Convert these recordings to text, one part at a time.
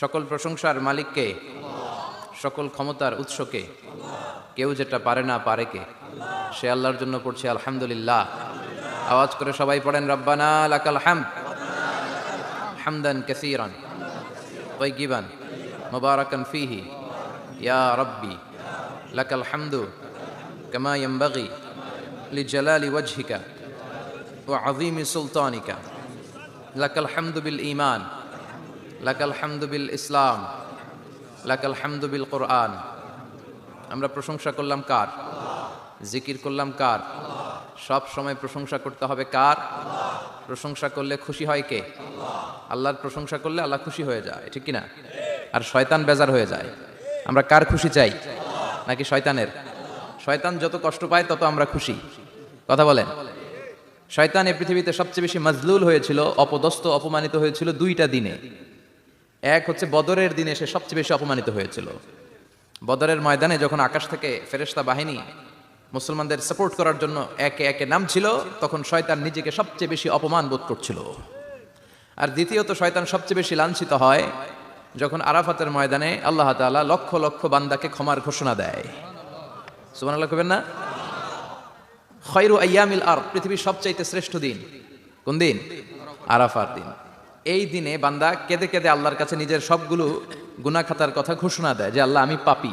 সকল প্রশংসার মালিককে, সকল ক্ষমতার উৎসকে, কেউ যেটা পারে না পারে কে? সে আল্লাহর জন্য পড়ছে আলহামদুলিল্লাহ। আওয়াজ করে সবাই পড়েন, রব্বানা লাকাল হাম। হামদান কাসিরান গিবান মুবারাকান ফিহি। ইয়া রব্বি, লাকাল হামদু কামা ইয়ামবাগি লিজালালি ওয়াজহিকা ওয়া আযীমি সুলতানিকা। লাকাল হামদু বিল ঈমান। লাকাল হামদুবিল ইসলাম, লাকাল হামদুবিল কোরআন। আমরা প্রশংসা করলাম কার? জিকির করলাম কার? সব সময় প্রশংসা করতে হবে কার? প্রশংসা করলে খুশি হয় কে? আল্লাহর প্রশংসা করলে আল্লাহ খুশি হয়ে যায়, ঠিক কিনা? আর শয়তান বেজার হয়ে যায়। আমরা কার খুশি চাই? নাকি শয়তানের? শয়তান যত কষ্ট পায় তত আমরা খুশি। কথা বলেন। শয়তান এই পৃথিবীতে সবচেয়ে বেশি মজলুল হয়েছিল, অপদস্থ, অপমানিত হয়েছিল দুইটা দিনে। এক হচ্ছে বদরের দিনে সে সবচেয়ে বেশি অপমানিত হয়েছিল। বদরের ময়দানে যখন আকাশ থেকে ফেরেশতা বাহিনী মুসলমানদের সাপোর্ট করার জন্য একে একে নামছিল, তখন শয়তান নিজেকে সবচেয়ে বেশি অপমান বোধ করছিল। আর দ্বিতীয়ত, শয়তান সবচেয়ে বেশি লাঞ্ছিত হয় যখন আরাফাতের ময়দানে আল্লাহ তাআলা লক্ষ লক্ষ বান্দাকে ক্ষমার ঘোষণা দেয়। সুমান আল্লাহ কবেন না? খয়রু আয়ামিল আর পৃথিবীর সবচাইতে শ্রেষ্ঠ দিন। কোন দিন? আরাফার দিন। এই দিনে বান্দা কেঁদে কেঁদে আল্লাহর কাছে নিজের সবগুলো গুনাখাতার কথা ঘোষণা দেয় যে, আল্লাহ, আমি পাপি।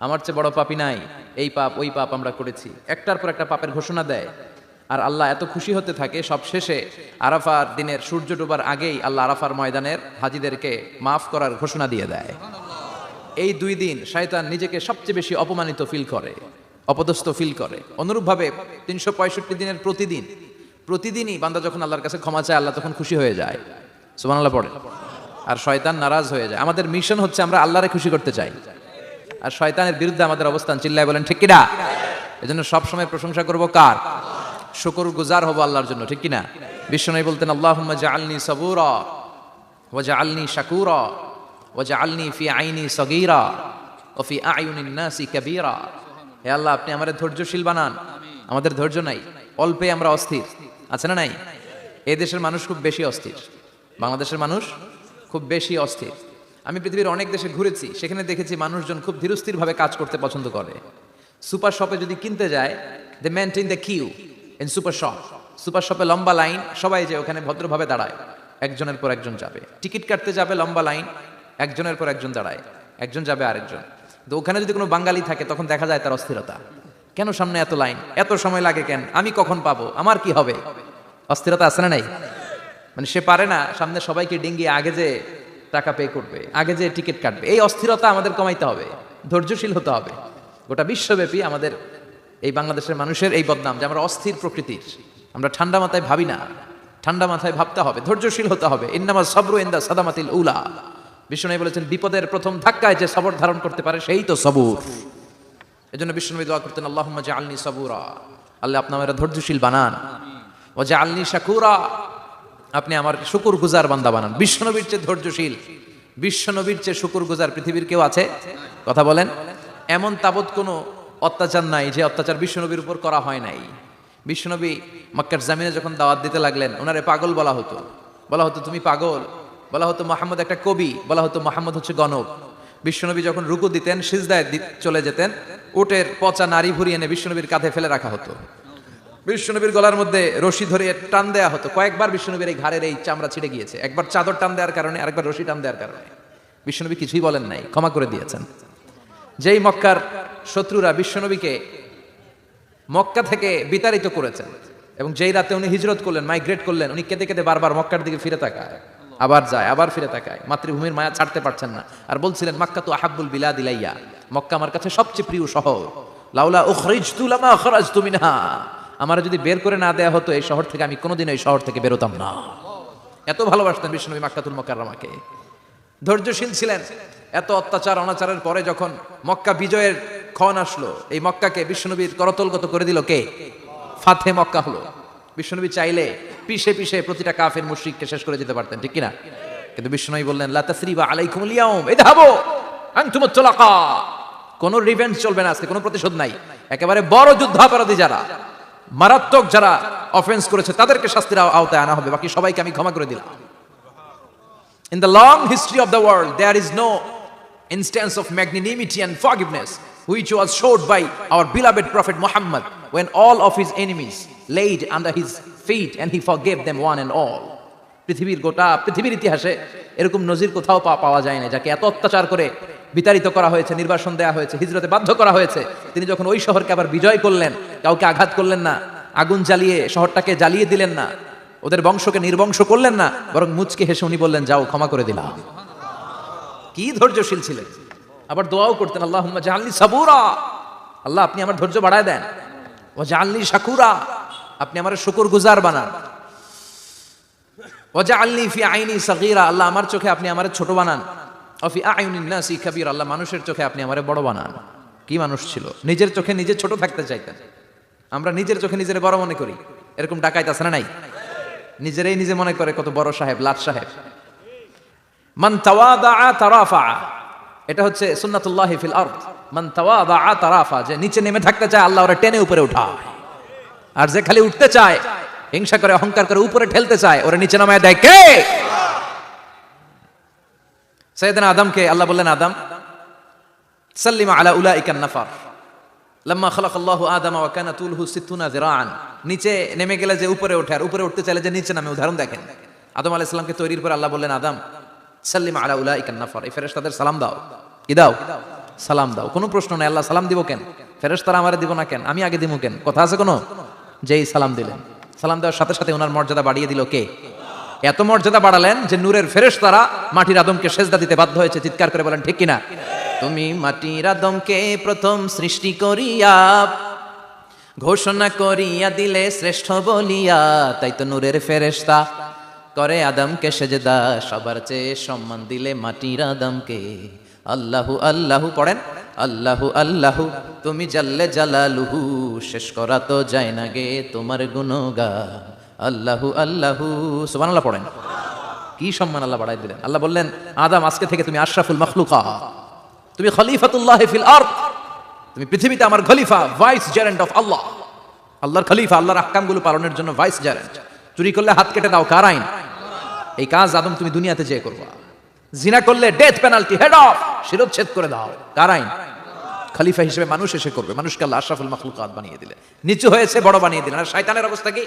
আমার চেয়ে বড় পাপি নাই। এই পাপ, ওই পাপ আমরা করেছি। একটার পর একটা পাপের ঘোষণা দেয়। আর আল্লাহ এত খুশি হতে থাকে সব শেষে আরাফার দিনের সূর্য ডোবার আগেই আল্লাহ আরাফার ময়দানের হাজিদেরকে মাফ করার ঘোষণা দিয়ে দেয়। এই দুই দিন শয়তান নিজেকে সবচেয়ে বেশি অপমানিত ফিল করে, অপদস্থ ফিল করে। অনুরূপভাবে তিনশো পঁয়ষট্টি দিনের প্রতিদিন, প্রতিদিনই বান্দা যখন আল্লাহর কাছে ক্ষমা চায়, আল্লাহ তখন খুশি হয়ে যায়। সুমান আল্লাহ পড়ে। আর শয়তান নারাজ হয়ে যায়। আমাদের মিশন হচ্ছে আমরা আল্লাহরে খুশি করতে চাই। আর শয়তানের বিরুদ্ধে আমাদের অবস্থান চিল্লায় বলেন, ঠিক কিনা? এজন্য সবসময় প্রশংসা করব কার? শুকর গুজার হব আল্লাহর জন্য, ঠিক কিনা? বিশ্বনবী বলতেন আল্লাহ জাআলনি সাবুরা ওয়াজআলনি শাকুরা ওয়াজআলনি ফি আইনি সগীরা ও ফি আয়ুনিন নাসি কাবীরা। হে আল্লাহ, আপনি আমাদের ধৈর্যশীল বানান। আমাদের ধৈর্য নাই। অল্পে আমরা অস্থির। আছে না নাই? এই দেশের মানুষ খুব বেশি অস্থির। বাংলাদেশের মানুষ খুব বেশি অস্থির। আমি পৃথিবীর অনেক দেশে ঘুরেছি, সেখানে দেখেছি মানুষজন খুব ধীরস্থিরভাবে কাজ করতে পছন্দ করে। সুপার শপে যদি কিনতে যায় they maintain the queue in super shop super shop লম্বা লাইন, সবাই যে ওখানে ভদ্রভাবে দাঁড়ায়, একজনের পর একজন যাবে। টিকিট কাটতে যাবে লম্বা লাইন, একজনের পর একজন দাঁড়ায়, একজন যাবে আরেকজন। তো ওখানে যদি কোনো বাঙালি থাকে, তখন দেখা যায় তার অস্থিরতা। কেন সামনে এত লাইন? এত সময় লাগে কেন? আমি কখন পাবো? আমার কি হবে? অস্থিরতা আছে না নাই? মানে সে পারে না, সামনে সবাইকে ডিঙ্গিয়ে আগে যে টাকা পে করবে, আগে যে টিকিট কাটবে, এই অস্থিরতা আমাদের কমাইতে হবে, ধৈর্যশীল হতে হবে। গোটা বিশ্বব্যাপী আমাদের এই বাংলাদেশের মানুষের এই বদনাম যে আমরা অস্থির প্রকৃতির, আমরা ঠান্ডা মাথায় ভাবি না, ঠান্ডা মাথায় ভাবতে হবে, ধৈর্যশীল হতে হবে। ইন্নামা সবরু ইন্দা সাদামাতিল উলা। বিষ্ণু বলেছেন, বিপদের প্রথম ধাক্কায় যে সবর ধারণ করতে পারে, সেই তো সবুর। এজন্য বিষ্ণু দোয়া করতেন আল্লাহ আলনি সবুরা আল্লাহ আপনি আমার ধৈর্যশীল বানান। ও যে আলনি শাকুরা আপনি আমার শুকুর গুজার বান্দা বানান। বিশ্বনবীর চেয়ে ধৈর্যশীল। বিশ্বনবীর চেয়ে শুকুর গুজার পৃথিবীর কেউ আছে? কথা বলেন। এমন তাবৎ কোনো অত্যাচার নাই যে অত্যাচার বিশ্বনবীর উপর করা হয় নাই। বিশ্বনবী মক্কার জামিনে যখন দাওয়াত দিতে লাগলেন, ওনারে পাগল বলা হতো। বলা হতো, তুমি পাগল। বলা হতো, মোহাম্মদ একটা কবি। বলা হতো, মোহাম্মদ হচ্ছে গণক। বিশ্বনবী যখন রুকু দিতেন, সিজদায় চলে যেতেন, উটের পচা নারী ভুরি এনে বিশ্বনবীর কাঁধে ফেলে রাখা হতো। বিশ্বনবীর গলার মধ্যে রশি ধরে টান দেয়া হতো। কয়েকবার বিশ্বনবীর এই ঘাড়ের এই চামড়া ছিঁড়ে গিয়েছে। একবার চাদর টান দেওয়ার কারণে, আরেকবার রশি টান দেওয়ার কারণে। বিশ্বনবী কিছুই বলেন নাই, ক্ষমা করে দিয়েছেন। যেই মক্কার শত্রুরা বিশ্বনবীকে মক্কা থেকে বিতাড়িত করেছেন এবং যেই রাতে উনি হিজরত করলেন, মাইগ্রেট করলেন, উনি কেঁদে কেঁদে বারবার মক্কার দিকে ফিরে তাকায়, আবার যায়, আবার ফিরে তাকায়। মাতৃভূমির মায়া ছাড়তে পারছেন না। আর বলছিলেন, মক্কা তো আহাব্বুল বিলা দিলাইয়া মক্কা আমার কাছে সবচেয়ে প্রিয় শহর। লাউলা উখরিজতু লামা তুমি মিনহা। আমার যদি বের করে না দেয়া হতো এই শহর থেকে, আমি কোনোদিন এই শহর থেকে বেরোতাম না। এত ভালোবাসতেন বিষ্ণুনবী মাক্কাতুল মক্কাররমাকে ধৈর্যশীল ছিলেন। এত অত্যাচার, অনাচারের পরে যখন মক্কা বিজয়ের ক্ষণ আসলো, এই মক্কাকে বিষ্ণুনবীর করতলগত করে দিল কে? ফাতে মক্কা হলো। বিষ্ণুনবী চাইলে পিষে পিষে প্রতিটা কাফের মুশরিককে শেষ করে যেতে পারতেন, ঠিক কিনা? কিন্তু বিষ্ণুনবী বললেন, লা তাসরিবা আলাইকুমুল ইয়াউম ইযহাবু আনতুম তুলাকা। কোনো রিভেঞ্জ চলবে না আজকে, কোনো প্রতিশোধ নাই। একেবারে বড় যুদ্ধাপরাধী যারা। মারাত্মক যারা অফেন্স করেছে তাদেরকে শাস্তির আওতায় আনা হবে বাকি সবাইকে আমি ক্ষমা করে দিলাম In the long history of the world, there is no instance of magnanimity and forgiveness which was showed by our beloved Prophet Muhammad when all of his enemies laid under his feet and he forgave them one and all. পৃথিবীর গোটা পৃথিবীর ইতিহাসে এরকম নজির কোথাও পাওয়া যায় না যাকে এত অত্যাচার করে বিতাড়িত করা হয়েছে, নির্বাসন দেওয়া হয়েছে, হিজরতে বাধ্য করা হয়েছে। তিনি যখন ওই শহরকে আবার বিজয় করলেন, কাউকে আঘাত করলেন না, আগুন জ্বালিয়ে শহরটাকে জ্বালিয়ে দিলেন না, ওদের বংশকে নির্বংশ করলেন না, বরং মুচকে হেসে উনি বললেন, যাও, ক্ষমা করে দিলাম। কি ধৈর্যশীল ছিলেন। আবার দোয়াও করতেন আল্লাহ জাহাল্লি সাবুরা। আল্লাহ, আপনি আমার ধৈর্য বাড়ায় দেন। ও জাহাল্লি শাকুরা। আপনি আমার শুকুর গুজার বানান। ও আল্লি ফি আইনি সাগীরা। আল্লাহ, আমার চোখে আপনি আমার ছোট বানান। অফি আইনিন নাসি কাবীর, আল্লাহ মানুষের চোখে আপনি আমারে বড় বানান। কি মানুষ ছিল? নিজের চোখে নিজে ছোট থাকতে চাইতেন। আমরা নিজের চোখে নিজের বড় মনে করি। এরকম ডাকাইত আছে না নাই? নিজেরাই নিজে মনে করে কত বড় সাহেব, লাট সাহেব। মান তাওয়াদা তারাফা। এটা হচ্ছে সুন্নাতুল্লাহ ফিল আরদ। মান তাওয়াদা তারাফা, যে নিচে নেমে থাকতে চায়, আল্লাহ ওরা টেনে উপরে উঠায়। আর যে খালি উঠতে চায়, হিংসা করে, অহংকার করে উপরে ঠেলতে চায়, ওরা নিচে নামায় দেয় কে? সৈয়দনা আদমকে আল্লাহ বললেন আদম সাল্লিমা আলা উলাইকান নাফার লাম্মা খালাক আল্লাহ আদম ওয়া কানা তুলহু সিত্তুনা যিরাআন নিচে নেমে গেলে যে উপরে ওঠে আর উপরে উঠতে চাইলে যে নিচে নামে, উদাহরণ দেখেন। আদম আলাইহিস সালামকে তৈরির পর আল্লাহ বললেন, আদম, সাল্লিমা আলা উলা ইকান নাফার। এই ফেরেশতাদের সালাম দাও। কি দাও? সালাম দাও। কোনো প্রশ্ন নাই। আল্লাহ সালাম দিব কেন? ফেরেশ ফেরেশতারা আমারে দিব না কেন? আমি আগে দিব কেন? কথা আছে কোনো? যেই সালাম দিলেন। সালাম দেওয়ার সাথে সাথে ওনার মর্যাদা বাড়িয়ে দিল কে? এত মর্যাদা বাড়ালেন যে নূরের ফেরেশতারা মাটির আদমকে সেজদা দিতে বাধ্য হয়েছে, চিৎকার করে বলেন, ঠিক কিনা? তুমি মাটির আদমকে প্রথম সৃষ্টি করিয়া, ঘোষণা করিয়া দিলে শ্রেষ্ঠ বলিয়া, তাই তো নূরের ফেরেশতা করে আদমকে সেজদা, সবার চেয়ে সম্মান দিলে মাটির আদমকে। আল্লাহু আল্লাহু, পড়েন, আল্লাহু আল্লাহু, তুমি জাল্লে জালালুহু, শেষ করা তো যায় না গে তোমার গুণগান। আল্লাহু আল্লাহু, সুবহানাল্লাহ পড়েন। কি সম্মান আল্লাহ বাড়াই দিলেন? আল্লাহ বললেন, আদম, আজকে থেকে তুমি আশরাফুল মখলুকা। তুমি খলিফাতুল্লাহ ফিল আরদ। তুমি পৃথিবীতে আমার খলিফা ভাইস জারেন্ট অফ আল্লাহ আল্লাহর খলিফা, আল্লাহর আহকামগুলো পালনের জন্য ভাইস জারেন্ট চুরি করলে হাত কেটে দাও, কার আইন? এই কাজ আদম, তুমি দুনিয়াতে যেয়ে করবা। জিনা করলে ডেথ পেনাল্টি হেড অফ শিরোচ্ছেদ করে দাও। কার আইন? খলিফা হিসেবে মানুষ এসে করবে। মানুষকে আল্লাহ আশরাফুল মখলুকাত বানিয়ে দিলে। নিচু হয়েছে, বড় বানিয়ে দিলেন আর শয়তানের অবস্থা কি?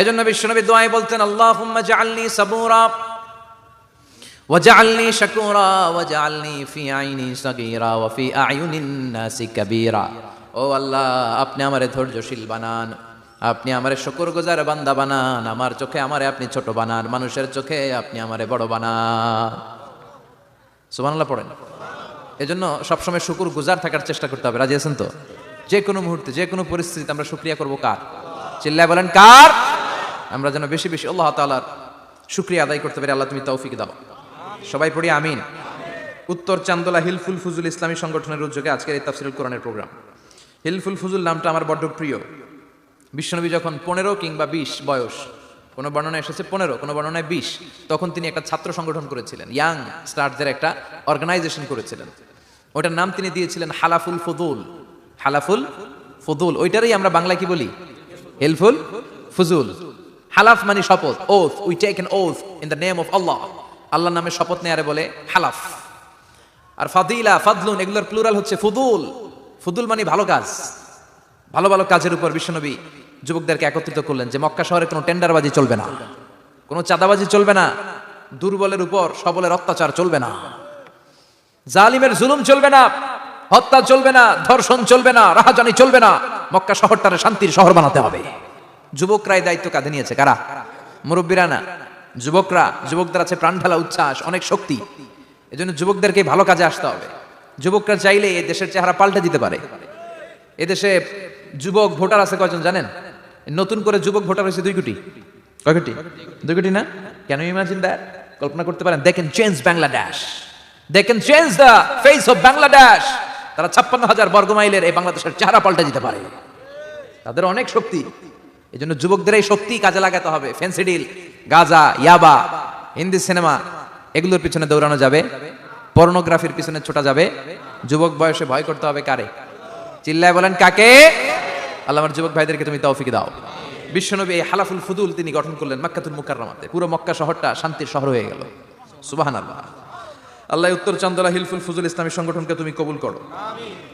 এজন্য বিশ্বনবী দোয়াই বলতেন আল্লাহুম্মা জাআলনি সাবুরা وجعلني شكورا وجعلني في عيني صغيرا وفي أعين الناس كبيرا ও আল্লাহ আপনি আমারে ধৈর্যশীল বানান আপনি আমারে শুকর গুজার বান্দা বানান আমার চোখে আমারে আপনি ছোট বানান মানুষের চোখে আপনি আমারে বড় বানান সুবহানাল্লাহ পড়েন এজন্য সবসময় শুকুর গুজার থাকার চেষ্টা করতে হবে রাজি আছেন তো যে কোনো মুহূর্তে যে কোনো পরিস্থিতিতে আমরা শুক্রিয়া করব কার চিল্লায় বলেন কার আমরা যেন বেশি বেশি আল্লাহ তাআলার শুক্রিয়া আদায় করতে পারি, আল্লাহ তুমি তৌফিক দাও। সবাই পড়ি, আমিন। উত্তর চান্দোলা হিলফুল ফুজুল ইসলামী সংগঠনের উদ্যোগে আজকের এই তাফসিরুল কোরআনের প্রোগ্রাম। হিলফুল ফুজুল নামটা আমার বড্ড প্রিয়। বিশ্বনবী যখন পনেরো কিংবা বিশ বয়স, কোনো বর্ণনায় এসেছে পনেরো, কোনো বর্ণনায় বিশ, তখন তিনি একটা ছাত্র সংগঠন করেছিলেন, ইয়াং স্টারদের একটা অর্গানাইজেশন করেছিলেন। ওটার নাম তিনি দিয়েছিলেন হালাফুল ফজুল হালাফুল ফজুল ওইটারই আমরা বাংলা কি বলি? হেলফুল ফুজুল। হালাফ মানে শপথ oath we take an oath in the name of Allah আল্লাহর নামে শপথ নেয়ারে বলে হালাফ। আর ফাদিলা, ফাদলুন, এগুলোর প্লুরাল হচ্ছে ফুদুল। ফুদুল মানে ভালো কাজ। ভালো ভালো কাজের উপর বিশ্বনবী যুবকদেরকে একত্রিত করলেন যে মক্কা শহরে কোনো টেন্ডারবাজি চলবে না। কোনো চাঁদাবাজি চলবে না। দুর্বলের উপর সবলের অত্যাচার চলবে না। জালিমের জুলুম চলবে না। হত্যা চলবে না। ধর্ষণ চলবে না। রাহাজানি চলবে না। মক্কা শহরটারে শান্তির শহর বানাতে হবে। যুবকরাই দায়িত্ব কাঁধে নিয়েছে, কারা? মুরব্বীরা না? যুবকরা যুবকদের আছে প্রাণ ঢালা উচ্ছ্বাস, অনেক শক্তি। এজন্য যুবকদেরকে ভালো কাজে আসতে হবে। যুবকরা চাইলে এ দেশের চেহারা পাল্টে দিতে পারে। এদেশে যুবক ভোটার আছে কয়জন জানেন? নতুন করে যুবক ভোটার হয়েছে দুই কোটি। কয় কোটি? দুই কোটি না? কেন ইমাজিন দ্যাট কল্পনা করতে পারেন দেখেন change Bangladesh they can change the face of Bangladesh তারা ছাপ্পান্ন হাজার বর্গমাইলের এই বাংলাদেশের চেহারা পাল্টে দিতে পারে। তাদের অনেক শক্তি। এই জন্য যুবকদের এই শক্তি কাজে লাগাতে হবে। ফেন্সিডিল গাজা, ইয়াবা, হিন্দি সিনেমা, এগুলোর পিছনে দৌড়ানো যাবে। পর্নোগ্রাফির পিছনে ছোটা যাবে। যুবক বয়সে ভয় করতে হবে কারে? চিল্লায় বলেন, কাকে? আল্লাহ আমার যুবক ভাইদেরকে তুমি তৌফিক দাও। বিশ্বনবী এই হালাফুল ফুদুল তিনি গঠন করলেন মক্কাতুল মুকাররমাতে। পুরো মক্কা শহরটা শান্তির শহর হয়ে গেল। সুবহানাল্লাহ। আল্লাহ উত্তর চান্দলা হিলফুল ফুজুল ইসলামী সংগঠনকে তুমি কবুল করো।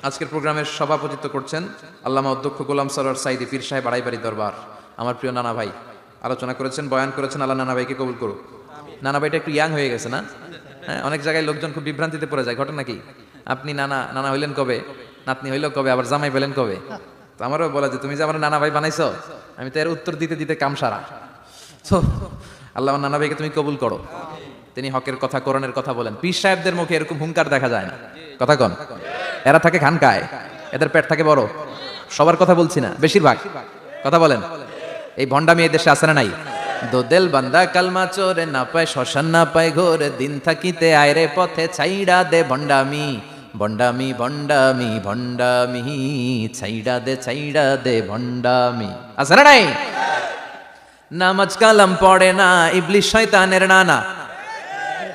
আজকের প্রোগ্রামের সভাপতিত্ব করছেন আল্লামা অধ্যক্ষ গোলাম সরোয়ার সাইদি পীর সাহেব আড়াইবাড়ি দরবার। আমার প্রিয় নানা ভাই আলোচনা করেছেন বয়ান করেছেন আল্লাহ নানা ভাইকে কবুল করো নানা ভাইটা একটু ইয়াং হয়ে গেছে না? হ্যাঁ অনেক জায়গায় লোকজন খুব বিভ্রান্তিতে পড়ে যায় ঘটনা কি? আপনি নানা নানা হইলেন কবে? নাতনি হইল কবে? আবার জামাই পেলেন কবে? তো আমারও বলা যে তুমি যে আমার নানা ভাই বানাইছ আমি তো এর উত্তর দিতে দিতে কাম সারা তো আল্লাহ নানা ভাইকে তুমি কবুল করো। তিনি হকের কথা, কোরআনের কথা বলেন। পীর সাহেবদের মুখে এরকম হুঙ্কার দেখা যায় না। কথা কন। এরা থাকে খানকায় এদের পেট থাকে বড়। সবার কথা বলছি না, বেশিরভাগ। কথা বলেন। এই ভণ্ডামি এই দেশে আছে না নাই? দোদেল বান্দা কালমা চোরে না পায়, শ্মশান না পায় ঘোরে দিন থাকিতে আয়রে পথে ছাইড়া দে ভণ্ডামি। ভণ্ডামি ভণ্ডামি ভণ্ডামি, ছাইড়া দে ছাইড়া দে ভণ্ডামি। আছে না নাই? নামাজ কালাম পড়ে না ইবলিশ শয়তানের নানা।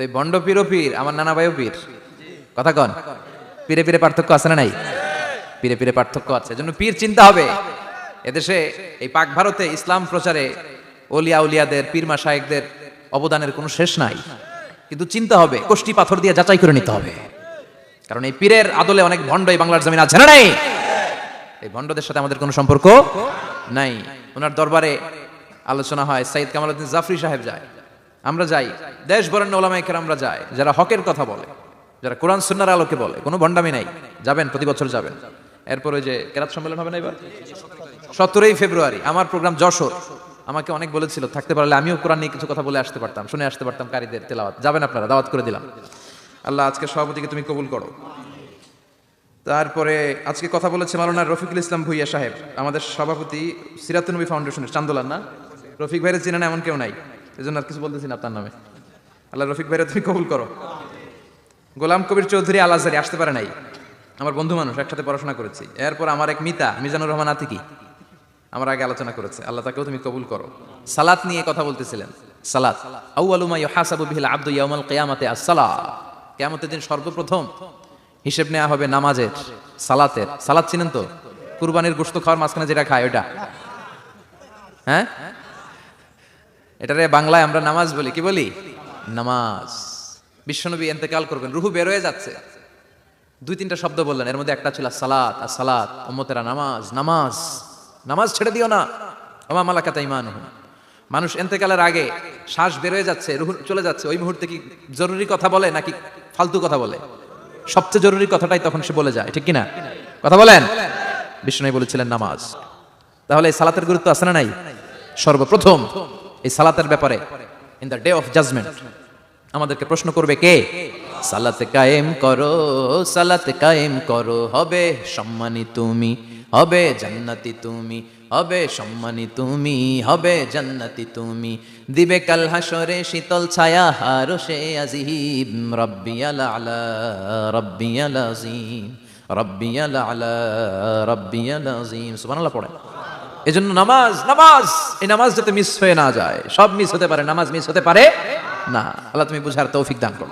তো এই ভণ্ড পীরও পীর, আমার নানা ভাইও পীর। কথা কন, পীরে পীরে পার্থক্য আছে না নাই? পীরে পীরে পার্থক্য আছে, এজন্য পীর চিন্তা হবে। এদেশে এই পাক ভারতে ইসলাম প্রচারে ওলিয়া উলিয়াদের, পীর মাসায়েকদের অবদানের কোনো শেষ নাই। কিন্তু চিন্তা হবে, কোষ্টি পাথর দিয়ে যাচাই করে নিতে হবে। কারণ এই পীরের আদলে অনেক ভণ্ড এই বাংলার জমিন আছে না নাই? এই ভণ্ডদের সাথে আমাদের কোনো সম্পর্ক নাই। ওনার দরবারে আলোচনা হয় সাইদ কামালউদ্দিন জাফরি সাহেব যায়। আমরা যাই। দেশ বরেণ্য ওলামাইকের আমরা যাই যারা হকের কথা বলে, যারা কোরআন সুন্নার আলোকে বলে, কোনো ভণ্ডামি নাই। যাবেন, প্রতি বছর যাবেন। এরপর ওই যে কেরাত সম্মেলন হবে না এবার? সতেরোই ফেব্রুয়ারি, আমার প্রোগ্রাম যশোর। আমাকে অনেক বলেছিল, থাকতে পারলে আমিও কোরআন নিয়ে কিছু কথা বলে আসতে পারতাম, শুনে আসতে পারতাম কারিদের তেলাওয়াত। যাবেন আপনারা, দাওয়াত করে দিলাম। আল্লাহ, আজকে সভাপতিকে তুমি কবুল করো। তারপরে আজকে কথা বলেছে মালানা রফিকুল ইসলাম ভুইয়া সাহেব, আমাদের সভাপতি সিরাতুনবী ফাউন্ডেশনের চান্দোলান, না? রফিক ভাইয়ের চিনেন এমন কেউ নাই? এই জন্য আর কিছু বলতেছি না আপনার নামে। আল্লাহ রফিক ভাইরা তুমি কবুল করো। গোলাম কবির চৌধুরী আল আজহারি আসতে পারে নাই। আমার বন্ধু মানুষ, একসাথে পড়াশোনা করেছি। এরপর আমার এক মিতা, মিজানুর রহমান আতিকি, আমার আগে আলোচনা করেছে। আল্লাহ তাকেও তুমি কবুল করো। সালাত নিয়ে কথা বলতেছিলেন। সালাত আউয়ালুমা ইউহাসাবু বিহিল আব্দু ইয়াউমাল কিয়ামাতে আস-সালাহ কিয়ামতের দিন সর্বপ্রথম হিসেব নেওয়া হবে নামাজের, সালাতের। সালাত চিনেন তো? কুরবানির গোশত খাওয়ার মাঝখানে যেটা খায় ওটা হ্যাঁ? এটারে বাংলায় আমরা নামাজ বলি, কি বলি? নামাজ। বিশ্বনবী এন্তেকাল করবেন, রুহু বের হয়ে যাচ্ছে। দুই তিনটা শব্দ বললেন, এর মধ্যে একটা ছিল সালাত, আর সালাত, উম্মতেরা নামাজ নামাজ নামাজ ছেড়ে দিও না। আমা মালাকাতা ইমান মানুষ এন্তেকালের আগে শ্বাস বের হয়ে যাচ্ছে, রুহু চলে যাচ্ছে, ওই মুহূর্তে কি জরুরি কথা বলে, নাকি ফালতু কথা বলে? সবচেয়ে জরুরি কথাটাই তখন সে বলে যায়, ঠিক কিনা? কথা বলেন? বিষ্ণু বলেছিলেন নামাজ। তাহলে সালাতের গুরুত্ব আছে না নাই? সর্বপ্রথম এই সালাতের ব্যাপারে in the day of judgement আমাদেরকে প্রশ্ন করবে কে? সালাতে কায়েম করো, সালাতে কায়েম করো, হবে সম্মানী তুমি, হবে জান্নাতি তুমি, হবে সম্মানী তুমি, হবে জান্নাতি তুমি। দিবে কাল হাসরে শীতল ছায়া, হারো সে আজিম, রব্বিয়াল আলা, রব্বিয়াল আজিম, রব্বিয়াল আলা, রব্বিয়াল আজিম। সুবহানাল্লাহ পড়েন। এজন্য নামাজ নামাজ। এই নামাজ যাতে মিস হয়ে না যায়। সব মিস হতে পারে, নামাজ মিস হতে পারে না। আল্লাহ তুমি বুঝার তৌফিক দান করো।